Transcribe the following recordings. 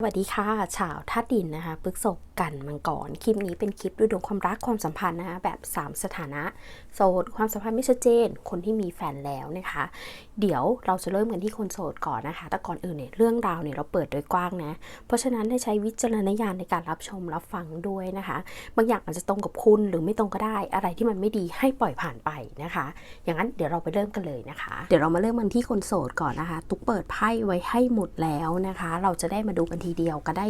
สวัสดีค่ะ ชาวธาดินนะคะ ปึกศพ กันมังกรคลิปนี้เป็นคลิปดูดวงความรักความสัมพันธ์นะคะแบบ 3 สถานะ โสด ความสัมพันธ์ไม่ชัดเจน คนที่มีแฟนแล้วนะคะ เดี๋ยวเราจะเริ่มกันที่คนโสดก่อนนะคะ แต่ก่อนอื่นเนี่ยเรื่องราวเนี่ยเราเปิดโดยกว้างนะ เพราะฉะนั้นให้ใช้วิจารณญาณในการรับชมรับฟังด้วยนะคะ บางอย่างอาจจะตรงกับคุณหรือไม่ตรงก็ได้ อะไรที่มันไม่ดีให้ปล่อยผ่านไปนะคะ อย่างนั้นเดี๋ยวเราไปเริ่มกันเลยนะคะ เดี๋ยวเรามาเริ่มกันที่คนโสดก่อนนะคะ ตุ๊กเปิดไพ่ไว้ให้หมดแล้วนะคะ เราจะได้มาดูกันทีเดียวก็ได้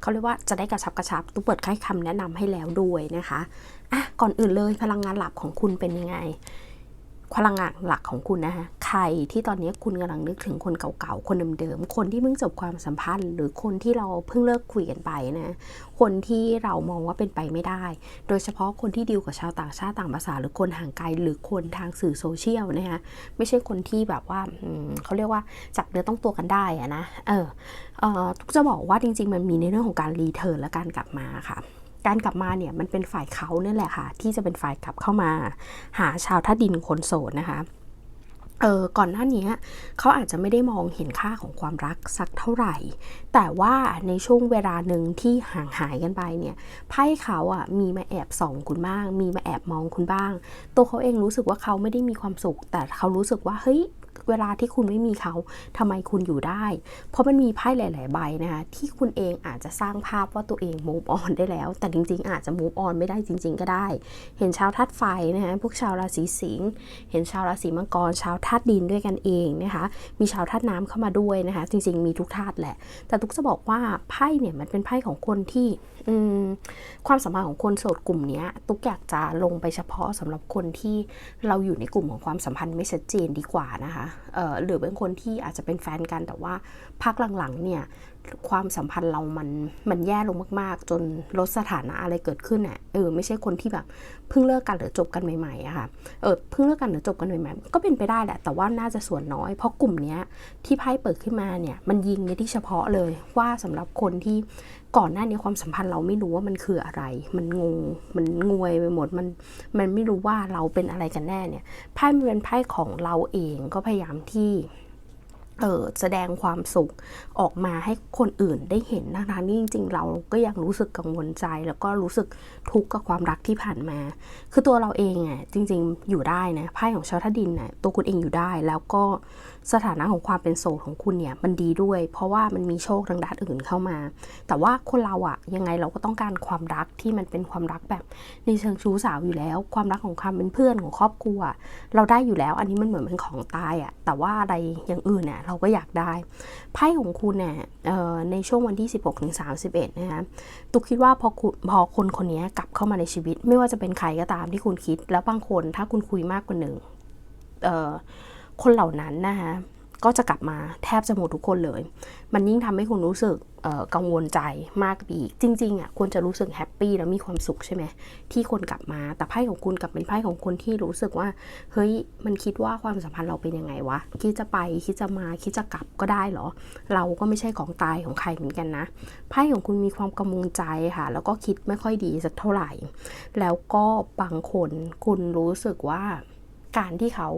เขาเรียกว่าจะได้กระชับกระชับตู้เปิดไพ่คำแนะนำให้แล้วด้วยนะคะอะก่อนอื่นเลยพลังงานหลับของคุณเป็นยังไง พลังงานหลักของคุณนะคะใครที่ตอนนี้คุณกำลังนึกถึงคนเก่าๆ คนเดิมๆ คนที่เพิ่งจบความสัมพันธ์ หรือคนที่เราเพิ่งเลิกคุยกันไปนะ คนที่เรามองว่าเป็นไปไม่ได้ โดยเฉพาะคนที่ดีลกับชาวต่างชาติต่างภาษา หรือคนห่างไกลหรือคนทางสื่อโซเชียลนะคะไม่ใช่คนที่แบบว่าเขาเรียกว่าจับเนื้อต้องตัวกันได้อะนะ เออเออจะบอกว่าจริง ๆ มันมีในเรื่องของการรีเทิร์นและการกลับมาค่ะ การกลับมาเนี่ยมันเป็นฝ่ายเขาเนี่ยแหละค่ะ ที่จะเป็นฝ่ายกลับเข้ามา หาชาวท่าดินคนโสดนะคะเออก่อนหน้านี้เขาอาจจะไม่ได้มองเห็นค่าของความรักสักเท่าไหร่ แต่ว่าในช่วงเวลาหนึ่งที่ห่างหายกันไปเนี่ยไพ่เขาอะมีมาแอบส่องคุณบ้าง มีมาแอบมองคุณบ้าง ตัวเขาเองรู้สึกว่าเขาไม่ได้มีความสุข แต่เขารู้สึกว่าเฮ้ย เวลาที่คุณไม่มีเขาทำไมคุณอยู่ได้ เพราะมันมีไพ่หลาย ๆ ใบนะคะที่คุณเองอาจจะสร้างภาพว่าตัวเอง move on ได้แล้ว แต่จริง ๆ อาจจะ move on ไม่ได้จริง ๆ ก็ได้ เห็นชาวธาตุไฟนะคะพวกชาวราศีสิงห์เห็นชาวราศีมังกร ชาวธาตุดินด้วยกันเองนะคะมีชาวธาตุน้ำเข้ามาด้วยนะคะจริง ๆ มีทุกธาตุแหละ แต่ทุกจะบอกว่าไพ่เนี่ยมันเป็นไพ่ของคนที่ความสัมพันธ์ของคนโสดกลุ่มนี้ตุ๊กอยากจะลงไปเฉพาะสำหรับคนที่เราอยู่ในกลุ่มของความสัมพันธ์ไม่ชัดเจนดีกว่านะคะหรือเป็นคนที่อาจจะเป็นแฟนกันแต่ว่าพักหลังๆเนี่ย ความสัมพันธ์เรามันมันแย่ลงมาก ๆ จนลดสถานะอะไรเกิดขึ้นอะเออไม่ใช่คนที่แบบเพิ่งเลิกกันหรือจบกันใหม่ๆอะค่ะเออเพิ่งเลิกกันหรือจบกันใหม่ๆก็เป็นไปได้แหละ แต่ว่าน่าจะส่วนน้อย เพราะกลุ่มเนี้ยที่ไพ่เปิดขึ้นมาเนี่ยมันยิงในที่เฉพาะเลยว่าสำหรับคนที่ก่อนหน้านี้ความสัมพันธ์เราไม่รู้ว่ามันคืออะไร มันงง มันงวยไปหมด มัน มันไม่รู้ว่าเราเป็นอะไรกันแน่เนี่ย ไพ่มันเป็นไพ่ของเราเองก็พยายามที่ เออแสดงความสุขออกมาให้คนอื่นได้เห็นนะคะนี่จริง ๆ เราก็ยังรู้สึกกังวลใจ แล้วก็รู้สึกทุกข์กับความรักที่ผ่านมา คือตัวเราเองอะจริง ๆ อยู่ได้นะไพ่ของชาวทัดินน่ะตัวคุณเองอยู่ได้แล้วก็ สถานะของความเป็นโสดของคุณเนี่ยมันดีด้วย เพราะว่ามันมีโชคทางด้านอื่นเข้ามา แต่ว่าคนเราอะยังไงเราก็ต้องการความรักที่มันเป็นความรักแบบในเชิงชู้สาวอยู่แล้ว ความรักของความเป็นเพื่อนของครอบครัว เราได้อยู่แล้ว อันนี้มันเหมือนเป็นของตายอะแต่ว่าอะไรอย่างอื่นเนี่ยเราก็อยากได้ไพ่ของคุณเนี่ยในช่วงวันที่ 16ถึง31นะคะตุกคิดว่าพอคุณพอคนคนนี้กลับเข้ามาในชีวิต ไม่ว่าจะเป็นใครก็ตามที่คุณคิด แล้วบางคนถ้าคุณคุยมากกว่าหนึ่งเอ่อ คนเหล่านั้นนะคะก็จะกลับมาแทบจะหมดทุกคนเลย มันยิ่งทำให้คุณรู้สึกกังวลใจมากอีก จริงๆอะควรจะรู้สึกแฮปปี้แล้วมีความสุขใช่ไหมที่คนกลับมา แต่ไพ่ของคุณกลับเป็นไพ่ของคนที่รู้สึกว่า เฮ้ยมันคิดว่าความสัมพันธ์เราเป็นยังไงวะ คิดจะไปคิดจะมาคิดจะกลับก็ได้เหรอ เราก็ไม่ใช่ของตายของใครเหมือนกันนะ ไพ่ของคุณมีความกังวลใจค่ะ แล้วก็คิดไม่ค่อยดีสักเท่าไหร่ แล้วก็บางคนคุณรู้สึกว่าการที่เขา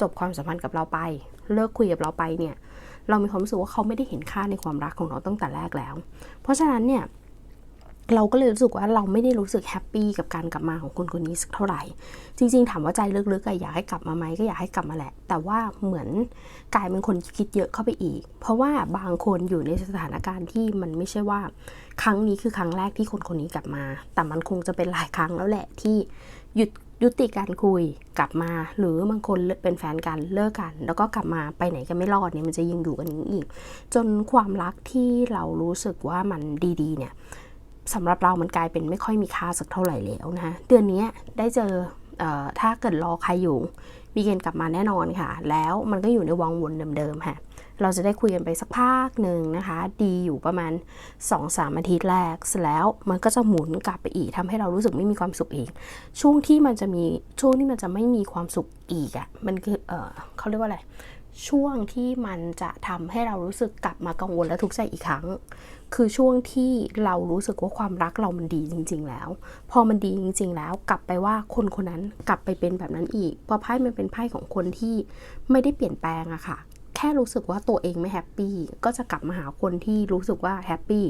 จบความสัมพันธ์กับเราไป เลิกคุยกับเราไปเนี่ย เรามีความรู้สึกว่าเขาไม่ได้เห็นค่าในความรักของเราตั้งแต่แรกแล้ว เพราะฉะนั้นเนี่ยเราก็เลยรู้สึกว่าเราไม่ได้รู้สึกแฮปปี้กับการกลับมาของคนคนนี้สักเท่าไหร่ จริง ๆ ถามว่าใจลึกๆอะอยากให้กลับมาไหมก็อยากให้กลับมาแหละ แต่ว่าเหมือนกลายเป็นคนคิดเยอะเข้าไปอีก เพราะว่าบางคนอยู่ในสถานการณ์ที่มันไม่ใช่ว่า ครั้งนี้คือครั้งแรกที่คนคนนี้กลับมา แต่มันคงจะเป็นหลายครั้งแล้วแหละที่หยุด ยุติการคุยกลับมา หรือบางคนเป็นแฟนกันเลิกกัน แล้วก็กลับมาไปไหนกันไม่รอดเนี่ยมันจะยังอยู่กันอย่างนี้อีก จนความรักที่เรารู้สึกว่ามันดีๆ เนี่ยสำหรับเรามันกลายเป็นไม่ค่อยมีค่าสักเท่าไหร่แล้วนะเดือนนี้ได้เจอถ้าเกิดรอใครอยู่มีเกณฑ์กลับมาแน่นอนค่ะ แล้วมันก็อยู่ในวังวนเดิมๆค่ะ เราจะได้คุยกันไปสักพักหนึ่งนะคะ ดีอยู่ประมาณ 2-3 อาทิตย์แรกเสร็จแล้วมันก็จะหมุนกลับไปอีกทำให้เรารู้สึกไม่มีความสุขอีก ช่วงที่มันจะมีช่วงที่มันจะไม่มีความสุขอีกอะ่ะมันคือเออเขาเรียกว่าอะไรช่วงที่มันจะทำให้เรารู้สึกกลับมากังวลและทุกข์ใจอีกครั้ง คือช่วงที่เรารู้สึกว่าความรักเรามันดีจริง ๆ แล้ว พอมันดีจริง ๆ แล้ว กลับไปว่าคนคนนั้นกลับไปเป็นแบบนั้นอีกเพราะไพ่มันเป็นไพ่ของคนที่ไม่ได้เปลี่ยนแปลงอะค่ะ แค่รู้สึกว่าตัวเองไม่แฮปปี้ก็จะกลับมาหาคนที่รู้สึกว่าแฮปปี้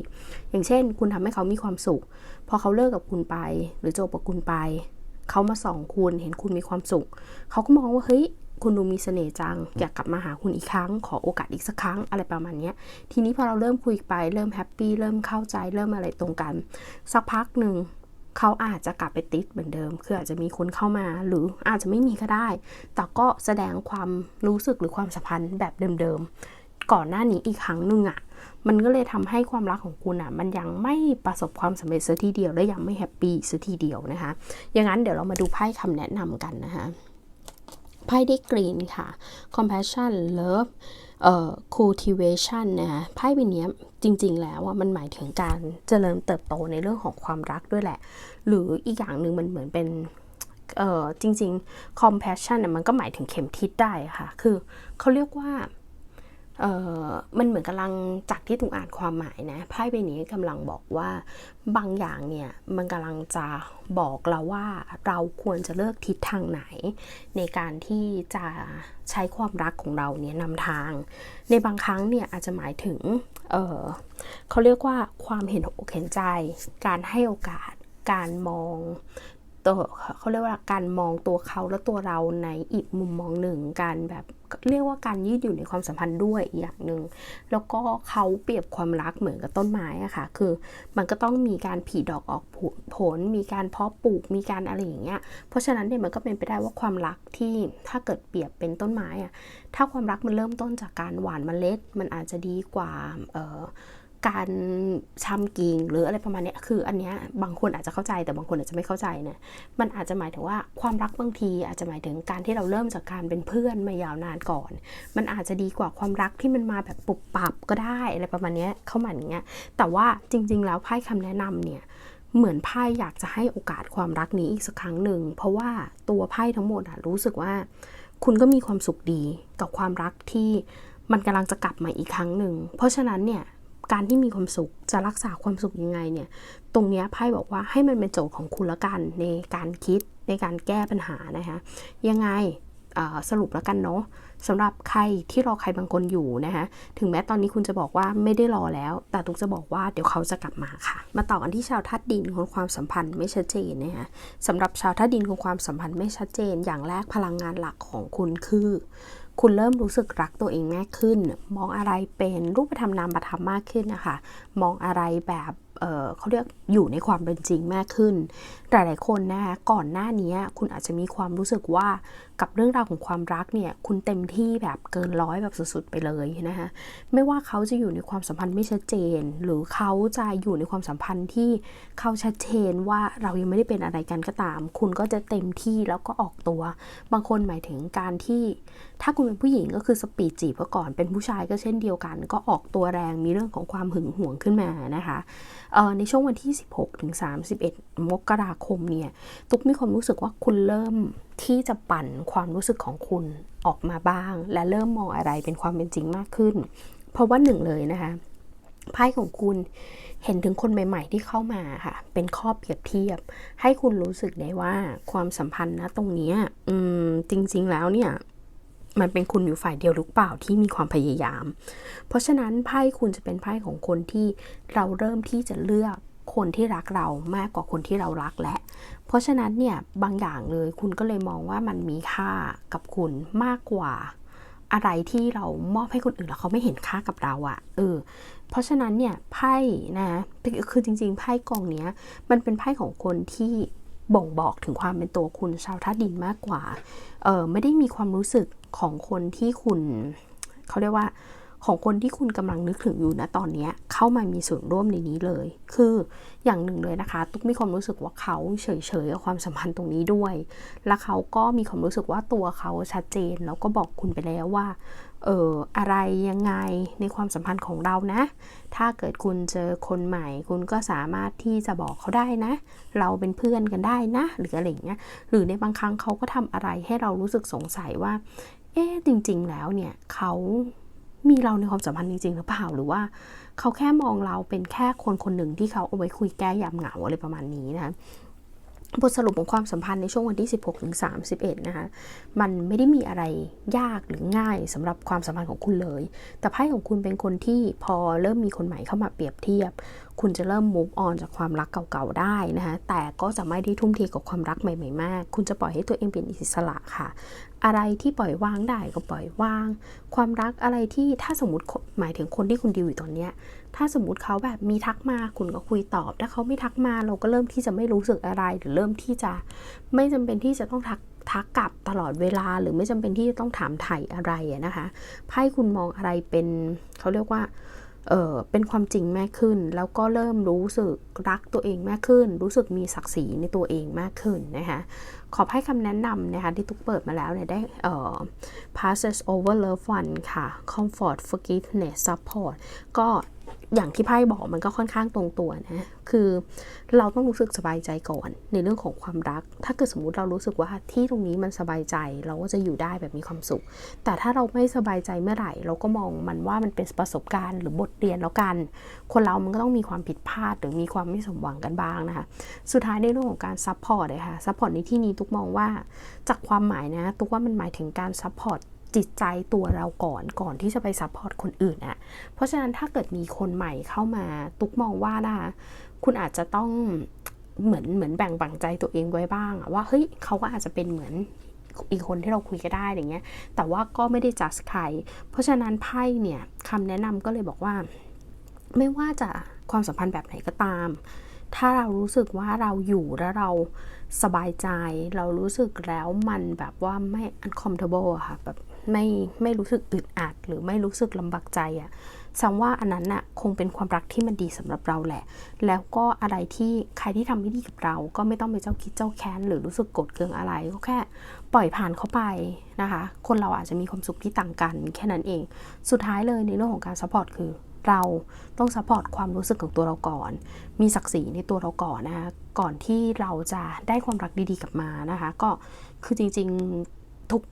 อย่างเช่น คุณทำให้เขามีความสุข พอเขาเลิกกับคุณไป หรือจบกับคุณไป เขามาส่องคุณเห็นคุณมีความสุข เขาก็มองว่าเฮ้ยคุณดูมีเสน่ห์จัง อยากกลับมาหาคุณอีกครั้ง ขอโอกาสอีกสักครั้งอะไรประมาณนี้ทีนี้พอเราเริ่มคุยไป เริ่มแฮปปี้เริ่มเข้าใจเริ่มอะไรตรงกัน สักพักหนึ่ง เขาอาจจะกลับไปติดเหมือนเดิม คืออาจจะมีคนเข้ามา หรืออาจจะไม่มีก็ได้ แต่ก็แสดงความรู้สึกหรือความสัมพันธ์แบบเดิมๆ ก่อนหน้านี้อีกครั้งหนึ่งอะ่ะ มันก็เลยทำให้ความรักของคุณอะ่ะ มันยังไม่ประสบความสำเร็จสัทีเดียว และยังไม่แฮปปี้สัทีเดียวนะคะ อย่างนั้นเดี๋ยวเรามาดูไพ่คำแนะนำกันนะคะไพ่ได้กรีนค่ะ compassion love เอ่อ cultivation นะคะไพ่ใบนี้ จริง ๆ แล้วอะมันหมายถึงการเจริญเติบโตในเรื่องของความรักด้วยแหละ หรืออีกอย่างหนึ่งมันเหมือนเป็นเออจริง ๆ compassion เนี่ยมันก็หมายถึงเข็มทิศได้ค่ะ คือเขาเรียกว่า มันเหมือนกำลังจากที่ถูกอ่านความหมายนะไพ่ใบนี้กำลังบอกว่าบางอย่างเนี่ยมันกำลังจะบอกเราว่าเราควรจะเลือกทิศทางไหน ในการที่จะใช้ความรักของเราเนี่ยนำทาง ในบางครั้งเนี่ยอาจจะหมายถึงเเขาเรียกว่าความเห็นอกเห็นใจ การให้โอกาสการมอง ตัวเขาเรียกว่าการมองตัวเขาและตัวเราในอีกมุมมองหนึ่งการแบบเรียกว่าการยืดอยู่ในความสัมพันธ์ด้วยอย่างหนึ่งแล้วก็เขาเปรียบความรักเหมือนกับต้นไม้อะค่ะ คือมันก็ต้องมีการผีดอกออกผล มีการเพาะปลูกมีการอะไรอย่างเงี้ยเพราะฉะนั้นเนี่ยมันก็เป็นไปได้ว่าความรักที่ถ้าเกิดเปรียบเป็นต้นไม้อะถ้าความรักมันเริ่มต้นจากการหว่านเมล็ด มันอาจจะดีกว่าเออ การชำกิงหรืออะไรประมาณนี้คืออันเนี้ยบางคนอาจจะเข้าใจแต่บางคนอาจจะไม่เข้าใจนะมันอาจจะหมายถึงว่าความรักบางทีอาจจะหมายถึงการที่เราเริ่มจากการเป็นเพื่อนมายาวนานก่อน มันอาจจะดีกว่าความรักที่มันมาแบบปุบปับก็ได้อะไรประมาณนี้เข้ามาอย่างเงี้ยแต่ว่าจริง ๆ แล้วไพ่คำแนะนำเนี่ยเหมือนไพ่อยากจะให้โอกาสความรักนี้อีกสักครั้งหนึ่ง เพราะว่าตัวไพ่ทั้งหมดอะรู้สึกว่า คุณก็มีความสุขดีกับความรักที่มันกำลังจะกลับมาอีกครั้งหนึ่ง เพราะฉะนั้นเนี่ย การที่มีความสุขจะรักษาความสุขยังไงเนี่ย ตรงนี้ไพ่บอกว่าให้มันเป็นโจทย์ของคุณละกันในการคิดในการแก้ปัญหานะคะ ยังไงสรุปแล้วกันเนาะสำหรับใครที่รอใครบางคนอยู่นะคะถึงแม้ตอนนี้คุณจะบอกว่าไม่ได้รอแล้ว แต่ตุกจะบอกว่าเดี๋ยวเขาจะกลับมาค่ะ มาต่อกันที่ชาวทัดดินของความสัมพันธ์ไม่ชัดเจนนะคะสำหรับชาวทัดดินของความสัมพันธ์ไม่ชัดเจน อย่างแรกพลังงานหลักของคุณคือ คุณเริ่มรู้สึกรักตัวเองมากขึ้น มองอะไรเป็นรูปธรรมนามธรรมมากขึ้นนะคะ มองอะไรแบบ เเขาเรียกอยู่ในความเป็นจริงมากขึ้น หลายๆคนนะคะก่อนหน้านี้คุณอาจจะมีความรู้สึกว่ากับเรื่องราวของความรักเนี่ยคุณเต็มที่แบบเกินร้อยแบบสุดๆไปเลยนะคะไม่ว่าเขาจะอยู่ในความสัมพันธ์ไม่ชัดเจน หรือเขาจะอยู่ในความสัมพันธ์ที่เขาชัดเจนว่าเรายังไม่ได้เป็นอะไรกันก็ตาม คุณก็จะเต็มที่แล้วก็ออกตัว บางคนหมายถึงการที่ ถ้าคุณเป็นผู้หญิงก็คือสปีดจีบก่อนเป็นผู้ชายก็เช่นเดียวกัน ก็ออกตัวแรงมีเรื่องของความหึงหวงขึ้นมานะคะ ในช่วงวันที่ 16ถึง31 มกราคมเนี่ย ตุ๊กมีความรู้สึกว่าคุณเริ่มที่จะปั่นความรู้สึกของคุณออกมาบ้าง และเริ่มมองอะไรเป็นความเป็นจริงมากขึ้น เพราะว่าหนึ่งเลยนะคะไพ่ของคุณเห็นถึงคนใหม่ ๆ ที่เข้ามาค่ะ เป็นข้อเปรียบเทียบ ให้คุณรู้สึกได้ว่าความสัมพันธ์นะตรงนี้อืมจริง ๆ แล้วเนี่ย มันเป็นคุณอยู่ฝ่ายเดียวหรือเปล่าที่มีความพยายาม เพราะฉะนั้นไพ่คุณจะเป็นไพ่ของคนที่เราเริ่มที่จะเลือกคนที่รักเรามากกว่าคนที่เรารักและ เพราะฉะนั้นเนี่ยบางอย่างเลยคุณก็เลยมองว่ามันมีค่ากับคุณมากกว่าอะไรที่เรามอบให้คนอื่นแล้วเขาไม่เห็นค่ากับเราอะเออ เพราะฉะนั้นเนี่ยไพ่นะคือจริงๆไพ่กองเนี้ยมันเป็นไพ่ของคนที่ บ่งบอกถึงความเป็นตัวคุณชาวท่าดินมากกว่า เออไม่ได้มีความรู้สึกของคนที่คุณเขาเรียกว่า ของคนที่คุณกำลังนึกถึงอยู่นะตอนนี้เข้ามามีส่วนร่วมในนี้เลย คืออย่างหนึ่งเลยนะคะ ตุ๊กมีความรู้สึกว่าเขาเฉยๆกับความสัมพันธ์ตรงนี้ด้วย และเขาก็มีความรู้สึกว่าตัวเขาชัดเจนแล้วก็บอกคุณไปแล้วว่าเอออะไรยังไงในความสัมพันธ์ของเรานะ ถ้าเกิดคุณเจอคนใหม่ คุณก็สามารถที่จะบอกเขาได้นะ เราเป็นเพื่อนกันได้นะ หรืออะไรเงี้ยหรือในบางครั้งเขาก็ทำอะไรให้เรารู้สึกสงสัยว่า เอ๊จริง ๆ แล้วเนี่ยเขา มีเราในความสัมพันธ์จริงๆหรือเปล่าหรือว่า เขาแค่มองเราเป็นแค่คนคนหนึ่งที่เขาเอาไว้คุยแก้ยามเหงาอะไรประมาณนี้นะคะ บทสรุปของความสัมพันธ์ในช่วงวันที่ 16ถึง31 นะคะ มันไม่ได้มีอะไรยากหรือง่ายสำหรับความสัมพันธ์ของคุณเลย แต่ไพ่ของคุณเป็นคนที่พอเริ่มมีคนใหม่เข้ามาเปรียบเทียบ คุณจะเริ่ม move on จากความรักเก่าๆได้นะคะ แต่ก็จะไม่ได้ทุ่มเทกับความรักใหม่ๆมาก คุณจะปล่อยให้ตัวเองเป็นอิสระค่ะ อะไรที่ปล่อยวางได้ก็ปล่อยวาง ความรักอะไรที่ถ้าสมมติหมายถึงคนที่คุณดีอยู่ตอนเนี้ย ถ้าสมมติเขาแบบมีทักมาคุณก็คุยตอบ ถ้าเขาไม่ทักมาเราก็เริ่มที่จะไม่รู้สึกอะไร หรือเริ่มที่จะไม่จำเป็นที่จะต้องทักทักกลับตลอดเวลาหรือไม่จำเป็นที่จะต้องถามไถ่อะไระนะคะไพ่คุณมองอะไรเป็นเขาเรียกว่าเออเป็นความจริงมากขึ้น แล้วก็เริ่มรู้สึกรักตัวเองมากขึ้น รู้สึกมีศักดิ์ศรีในตัวเองมากขึ้นนะคะขอให้คำแนะนำนะคะที่ตุ๊กเปิดมาแล้วเนี่ยได้เอ่อ passes over love one ค่ะ comfort forgiveness support ก็อย่างที่ไพ่บอกมันก็ค่อนข้างตรงตัวนะ คือเราต้องรู้สึกสบายใจก่อนในเรื่องของความรัก ถ้าเกิดสมมติเรารู้สึกว่าที่ตรงนี้มันสบายใจเราก็จะอยู่ได้แบบมีความสุข แต่ถ้าเราไม่สบายใจเมื่อไหร่ เราก็มองมันว่ามันเป็นประสบการณ์หรือบทเรียนแล้วกัน คนเรามันก็ต้องมีความผิดพลาดหรือมีความไม่สมหวังกันบ้างนะคะ สุดท้ายในเรื่องของการซัพพอร์ตเลยค่ะ ซัพพอร์ตในที่นี้ทุกมองว่าจากความหมายนะทุกว่ามันหมายถึงการซัพพอร์ต จิตใจตัวเราก่อนก่อนที่จะไปซัพพอร์ตคนอื่นอะเพราะฉะนั้นถ้าเกิดมีคนใหม่เข้ามาตุกมองว่านะคะคุณอาจจะต้องเหมือนเหมือนแบ่งบังใจตัวเองไว้บ้างอะว่าเฮ้ยเขาก็อาจจะเป็นเหมือนอีกคนที่เราคุยก็ได้อย่างเงี้ย แต่ว่าก็ไม่ได้จัดใคร เพราะฉะนั้นไพ่เนี่ยคำแนะนำก็เลยบอกว่า ไม่ว่าจะความสัมพันธ์แบบไหนก็ตาม ถ้าเรารู้สึกว่าเราอยู่แล้วเราสบายใจ เรารู้สึกแล้วมันแบบว่าไม่ uncomfortable อะค่ะแบบ ไม่ไม่รู้สึกอึดอัด หรือไม่รู้สึกลำบากใจอะสังว่าอันนั้นน่ะคงเป็นความรักที่มันดีสำหรับเราแหละ แล้วก็อะไรที่ใครที่ทำไม่ดีกับเรา ก็ไม่ต้องไปเจ้าคิดเจ้าแค้น หรือรู้สึกโกรธเคืองอะไร ก็แค่ปล่อยผ่านเขาไปนะคะ คนเราอาจจะมีความสุขที่ต่างกันแค่นั้นเอง สุดท้ายเลยในเรื่องของการซัพพอร์ตคือเราต้องซัพพอร์ตความรู้สึกของตัวเราก่อน มีศักดิ์ศรีในตัวเราก่อนนะคะ ก่อนที่เราจะได้ความรักดีๆกลับมานะคะ ก็คือจริงๆทุก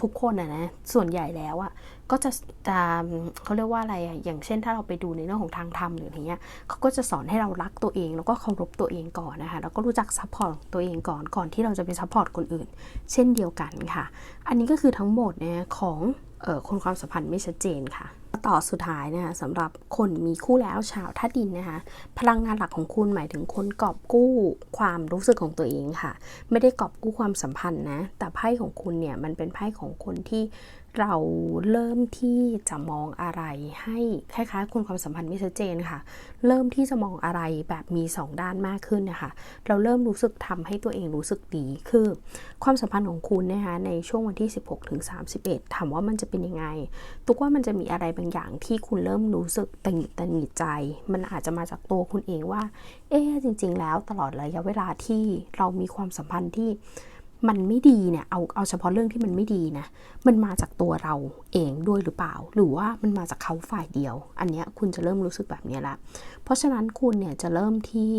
ทุกคนอะนะส่วนใหญ่แล้วอะก็จะจะเขาเรียกว่าอะไรอะอย่างเช่นถ้าเราไปดูในเรื่องของทางธรรมหรืออะไรเงี้ยเขาก็จะสอนให้เรารักตัวเอง แล้วก็เคารพตัวเองก่อนนะคะแล้วก็รู้จักซัพพอร์ตตัวเองก่อนก่อนที่เราจะไปซัพพอร์ตคนอื่น เช่นเดียวกันค่ะ อันนี้ก็คือทั้งหมดนะของออคนความสัมพันธ์ไม่ชัดเจนค่ะ ต่อสุดท้ายนะคะสำหรับคนมีคู่แล้วชาวท่าดินนะคะ พลังงานหลักของคุณหมายถึงคนกอบกู้ความรู้สึกของตัวเองค่ะ ไม่ได้กอบกู้ความสัมพันธ์นะ แต่ไพ่ของคุณเนี่ยมันเป็นไพ่ของคนที่เราเริ่มที่จะมองอะไรให้คล้ายๆคุณความสัมพันธ์ไม่ชัดเจนค่ะ เริ่มที่จะมองอะไรแบบมี 2 ด้านมากขึ้นนะคะ เราเริ่มรู้สึกทำให้ตัวเองรู้สึกดีคือ ความสัมพันธ์ของคุณนะคะในช่วงวันที่ 16ถึง31 ถามว่ามันจะเป็นยังไง ตุกว่ามันจะมีอะไรบางอย่างที่คุณเริ่มรู้สึกตังหิดตังหิดใจ มันอาจจะมาจากตัวคุณเองว่า เอ๊จริง ๆ แล้วตลอดระยะเวลาที่เรามีความสัมพันธ์ที่ มันไม่ดีเนี่ยเอาเอาเฉพาะเรื่องที่มันไม่ดีนะ มันมาจากตัวเราเองด้วยหรือเปล่า หรือว่ามันมาจากเขาฝ่ายเดียว อันนี้คุณจะเริ่มรู้สึกแบบนี้ละ เพราะฉะนั้นคุณเนี่ยจะเริ่มที่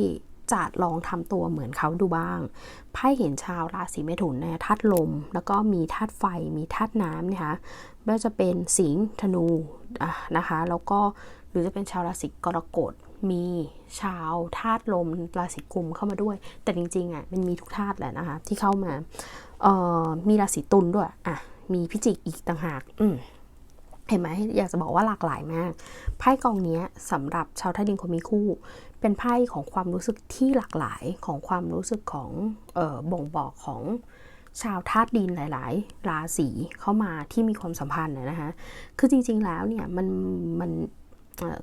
จะลองทำตัวเหมือนเขาดูบ้าง ไพ่เห็นชาวราศีเมถุนเนี่ยธาตุลม แล้วก็มีธาตุไฟ มีธาตุน้ำนะคะไม่ว่าจะเป็นสิงห์ธนูนะคะ แล้วก็หรือจะเป็นชาวราศีกรกฎ มีชาวธาตุลมราศีกุมเข้ามาด้วย แต่จริงๆอะมันมีทุกธาตุแหละนะคะที่เข้ามาเอ่อมีราศีตุลด้วยอะมีพิจิกอีกต่างหากอืมเห็นไหมอยากจะบอกว่าหลากหลายมากไพ่กองนี้สำหรับชาวธาตุดินคนมีคู่ เป็นไพ่ของความรู้สึกที่หลากหลายของความรู้สึกของออบ่งบอกของชาวธาตุดินหลาย ๆ ราศีเข้ามาที่มีความสัมพันธ์นะคะคือจริง ๆ แล้วเนี่ยมันมัน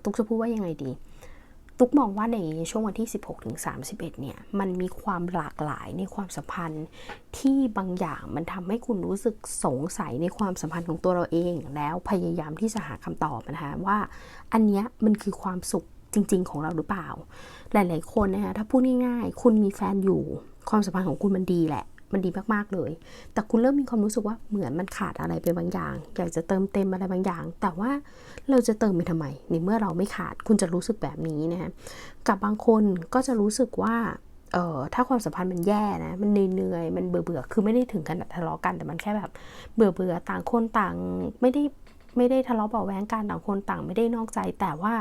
ตุ๊กจะพูดว่ายังไงดี ตุ๊กมองว่าในช่วงวันที่ 16ถึง31 เนี่ย มันมีความหลากหลายในความสัมพันธ์ที่บางอย่างมันทำให้คุณรู้สึกสงสัยในความสัมพันธ์ของตัวเราเอง แล้วพยายามที่จะหาคำตอบนะคะว่า อันนี้มันคือความสุขจริง ๆ ของเราหรือเปล่า หลาย ๆ คนนะคะถ้าพูดง่ายๆ คุณมีแฟนอยู่ ความสัมพันธ์ของคุณมันดีแหละ มันดีมากๆเลย แต่คุณเริ่มมีความรู้สึกว่าเหมือนมันขาดอะไรไปบางอย่าง อยากจะเติมเต็มอะไรบางอย่าง แต่ว่าเราจะเติมไปทำไมในเมื่อเราไม่ขาด คุณจะรู้สึกแบบนี้นะกับบางคนก็จะรู้สึกว่าเอ่อถ้าความสัมพันธ์มันแย่นะ มันเหนื่อยมันเบื่อเบื่อคือไม่ได้ถึงขนาดทะเลาะกันแต่มันแค่แบบเบื่อเบื่อต่างคนต่างไม่ได้ไม่ได้ทะเลาะเบาแวงกันต่างคนต่างไม่ได้นอกใจแต่ว่า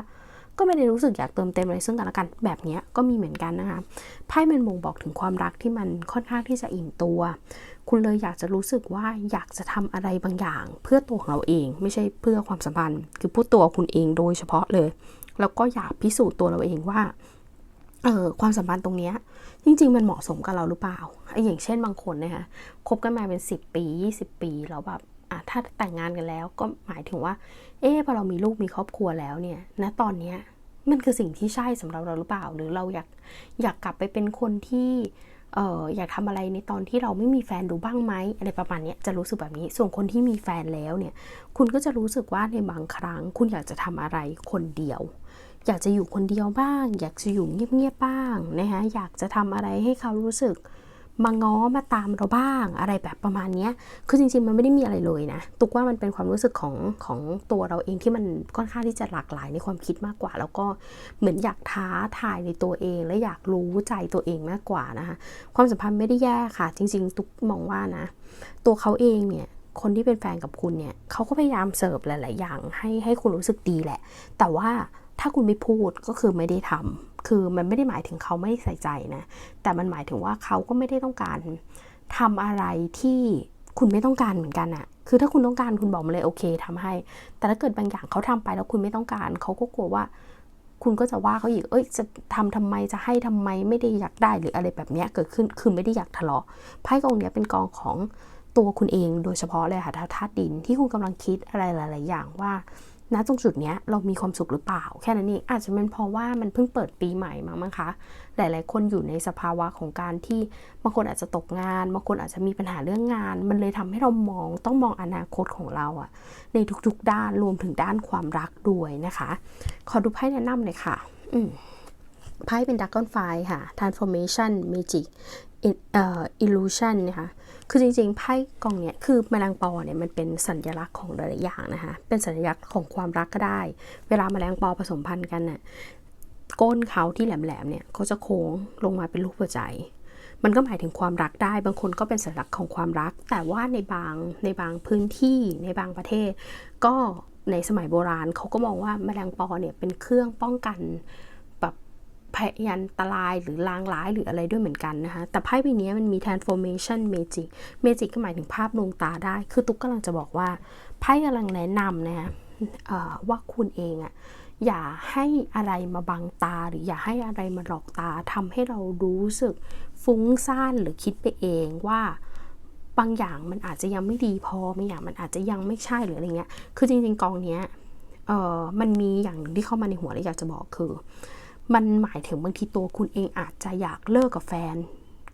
ก็ไม่ได้รู้สึกอยากเติมเต็มอะไรซึ่งกันและกันแบบนี้ก็มีเหมือนกันนะคะไพ่มันบ่งบอกถึงความรักที่มันค่อนข้างที่จะอิ่มตัว คุณเลยอยากจะรู้สึกว่าอยากจะทำอะไรบางอย่าง เพื่อตัวของเราเอง ไม่ใช่เพื่อความสัมพันธ์ คือพูดตัวคุณเองโดยเฉพาะเลย แล้วก็อยากพิสูจน์ตัวเราเองว่าเออความสัมพันธ์ตรงเนี้ยจริง ๆ มันเหมาะสมกับเราหรือเปล่าไอ้อย่างเช่นบางคนนะคะคบกันมาเป็น 10 ปี 20 ปีแล้วแบบ อะถ้าแต่งงานกันแล้วก็หมายถึงว่า เอ๊ะพอเรามีลูกมีครอบครัวแล้วเนี่ยณตอนเนี้ยมันคือสิ่งที่ใช่สำหรับเราหรือเปล่า หรือเราอยากอยากกลับไปเป็นคนที่เอออยากทำอะไรในตอนที่เราไม่มีแฟนดูบ้างไหมอะไรประมาณนี้จะรู้สึกแบบนี้ ส่วนคนที่มีแฟนแล้วเนี่ย คุณก็จะรู้สึกว่าในบางครั้ง คุณอยากจะทำอะไรคนเดียว อยากจะอยู่คนเดียวบ้าง อยากจะอยู่เงียบๆบ้างนะคะอยากจะทำอะไรให้เขารู้สึก มาง้อมาตามเราบ้างอะไรแบบประมาณนี้คือจริงๆมันไม่ได้มีอะไรเลยนะตุกว่ามันเป็นความรู้สึกของของตัวเราเองที่มันค่อนข้างที่จะหลากหลายในความคิดมากกว่า แล้วก็เหมือนอยากท้าทายในตัวเอง และอยากรู้ใจตัวเองมากกว่านะคะความสัมพันธ์ไม่ได้แย่ค่ะ จริง ๆ ตุกมองว่านะ ตัวเขาเองเนี่ยคนที่เป็นแฟนกับคุณเนี่ยเขาก็พยายามเสิร์ฟหลาย ๆ อย่างให้ให้คุณรู้สึกดีแหละ แต่ว่าถ้าคุณไม่พูดก็คือไม่ได้ทำ คือมันไม่ได้หมายถึงเขาไม่ใส่ใจนะ แต่มันหมายถึงว่าเขาก็ไม่ได้ต้องการทำอะไรที่คุณไม่ต้องการเหมือนกันอะคือถ้าคุณต้องการคุณบอกมาเลยโอเคทำให้ แต่ถ้าเกิดบางอย่างเขาทำไปแล้วคุณไม่ต้องการ เขาก็กลัวว่า คุณก็จะว่าเขาอีก เอ้ย จะทำทำไม จะให้ทำไม ไม่ได้อยากได้หรืออะไรแบบนี้เกิดขึ้น คือไม่ได้อยากทะเลาะ ไพ่กองเนี้ยเป็นกองของตัวคุณเองโดยเฉพาะเลยค่ะธาตุดินที่คุณกำลังคิดอะไรหลาย ๆ อย่างว่า ณตรงจุดเนี้ยเรามีความสุขหรือเปล่า แค่นั้นเองอาจจะเป็นเพราะว่ามันเพิ่งเปิดปีใหม่มามั้งคะหลาย ๆ คนอยู่ในสภาวะของการที่บางคนอาจจะตกงานบางคนอาจจะมีปัญหาเรื่องงาน มันเลยทำให้เรามองต้องมองอนาคตของเราอะในทุก ๆ ด้านรวมถึงด้านความรักด้วยนะคะ ขอดูไพ่แนะนำเลยค่ะไพ่เป็น Dragon Fire ค่ะ Transformation Magic Illusion นะคะ คือจริงๆไพ่กองเนี้ยคือแมลงปอเนี่ยมันเป็นสัญลักษณ์ของหลายๆอย่างนะคะเป็นสัญลักษณ์ของความรักก็ได้ เวลาแมลงปอผสมพันธุ์กันน่ะก้นเขาที่แหลมๆเนี่ยเขาจะโค้งลงมาเป็นรูปหัวใจ มันก็หมายถึงความรักได้ บางคนก็เป็นสัญลักษณ์ของความรัก แต่ว่าในบางในบางพื้นที่ในบางประเทศ ก็ในสมัยโบราณเขาก็มองว่าแมลงปอเนี่ยเป็นเครื่องป้องกัน แบบพยันตรายหรือลางร้ายหรืออะไรด้วยเหมือนกันนะคะ แต่ไพ่ใบนี้มันมี transformation magic magic ก็หมายถึงภาพลวงตาได้ คือตุ๊กกำลังจะบอกว่าไพ่กำลังแนะนำนะคะว่าคุณเองอะอย่าให้อะไรมาบังตาหรืออย่าให้อะไรมาหลอกตาทำให้เรารู้สึกฟุ้งซ่านหรือคิดไปเองว่าบางอย่างมันอาจจะยังไม่ดีพอบางอย่างมันอาจจะยังไม่ใช่หรืออะไรเงี้ย คือจริงๆกองเนี้ย เออมันมีอย่างหนึ่งที่เข้ามาในหัวแล้วอยากจะบอกคือ มันหมายถึงบางทีตัวคุณเองอาจจะอยากเลิกกับแฟน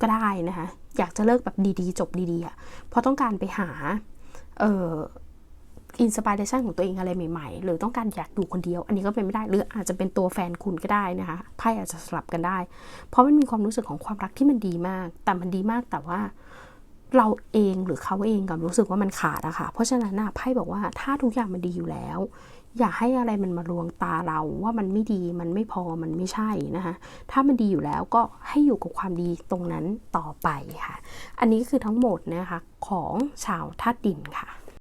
ก็ได้นะคะอยากจะเลิกแบบดีๆ จบดีๆอะ่ะเพราะต้องการไปหาเอออินสปิเรชันของตัวเองอะไรใหม่ๆ หรือต้องการอยากอยู่คนเดียว อันนี้ก็เป็นไม่ได้ หรืออาจจะเป็นตัวแฟนคุณก็ได้นะคะไพ่อาจจะสลับกันได้ เพราะมันมีความรู้สึกของความรักที่มันดีมาก แต่มันดีมากแต่ว่าเราเองหรือเขาเองกับรู้สึกว่ามันขาดอะค่ะ เพราะฉะนั้นนะไพ่บอกว่าถ้าทุกอย่างมันดีอยู่แล้ว อย่าให้อะไรมันมาลวงตาเราว่ามันไม่ดีมันไม่พอมันไม่ใช่นะคะถ้ามันดีอยู่แล้วก็ให้อยู่กับความดีตรงนั้นต่อไปค่ะ อันนี้คือทั้งหมดนะคะของชาวธาตุดินค่ะ